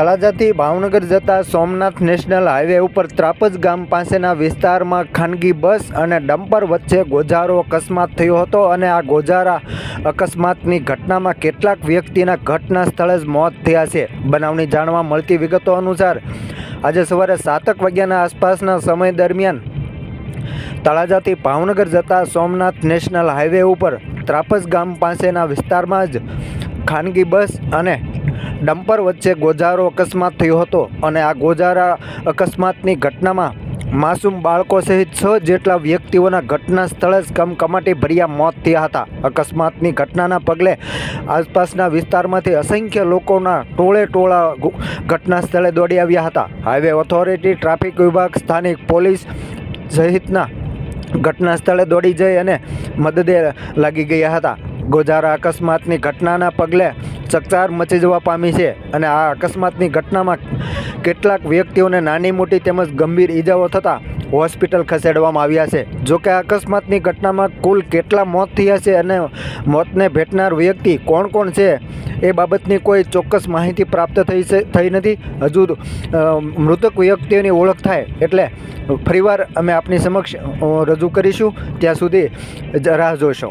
તળાજાથી ભાવનગર જતા Somnath national highway ઉપર ત્રાપજ ગામ પાસેના વિસ્તારમાં ખાનગી બસ અને ડમ્પર વચ્ચે ગોજારો અકસ્માત થયો હતો અને આ ગોજારા અકસ્માતની ઘટનામાં કેટલાક વ્યક્તિના ઘટના સ્થળે જ મોત થયા છે. બનાવની જાણવા મળતી વિગતો અનુસાર, આજે સવારે સાતક વાગ્યાના આસપાસના સમય દરમિયાન તળાજાથી ભાવનગર જતા સોમનાથ નેશનલ હાઈવે ઉપર ત્રાપસ ગામ પાસેના વિસ્તારમાં જ ખાનગી બસ અને ડમ્પર વચ્ચે ગોજારો અકસ્માત થયો હતો અને આ ગોજારા અકસ્માતની ઘટનામાં માસૂમ બાળકો સહિત છ જેટલા વ્યક્તિઓના ઘટના સ્થળે જ કમકમાટી ભર્યા મોત થયા હતા. અકસ્માતની ઘટનાના પગલે આસપાસના વિસ્તારમાંથી અસંખ્ય લોકોના ટોળે ટોળા ઘટના સ્થળે દોડી આવ્યા હતા. હાઈવે ઓથોરિટી, ટ્રાફિક વિભાગ, સ્થાનિક પોલીસ સહિતના ઘટના સ્થળે દોડી જઈ અને મદદે લાગી ગયા હતા. ગોજારા અકસ્માતની ઘટનાના પગલે ચકચાર મચી જવા પામી છે અને આ અકસ્માતની ઘટનામાં કેટલાક વ્યક્તિઓને નાની મોટી તેમજ ગંભીર ઈજાઓ થતાં હોસ્પિટલ ખસેડવામાં આવ્યા છે. જોકે આ અકસ્માતની ઘટનામાં કુલ કેટલા મોત થયા છે અને મોતને ભેટનાર વ્યક્તિ કોણ કોણ છે એ બાબતની કોઈ ચોક્કસ માહિતી પ્રાપ્ત થઈ છે, થઈ નથી. હજુ મૃતક વ્યક્તિઓની ઓળખ થાય એટલે ફરીવાર અમે આપની સમક્ષ રજૂ કરીશું. ત્યાં સુધી રાહ જોશો.